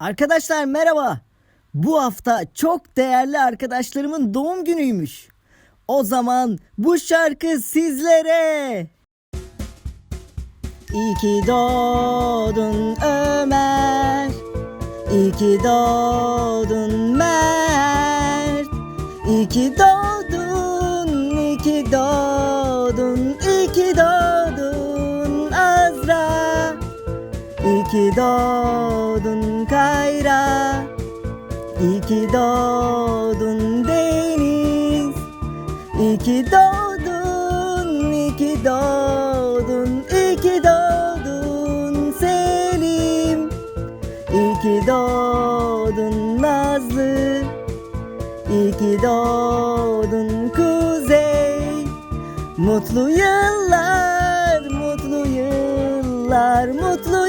Arkadaşlar merhaba. Bu hafta çok değerli arkadaşlarımın doğum günüymüş. O zaman bu şarkı sizlere. İyi ki doğdun Ömer. İyi ki doğdun Mert. İyi ki doğdun, iyi ki doğdun, iyi ki doğdun Azra. İyi ki doğdun İyi ki doğdun Deniz. İyi ki doğdun, iyi ki doğdun, iyi ki doğdun Selim. İyi ki doğdun Nazlı. İyi ki doğdun Kuzey. Mutlu yıllar, mutlu yıllar, mutlu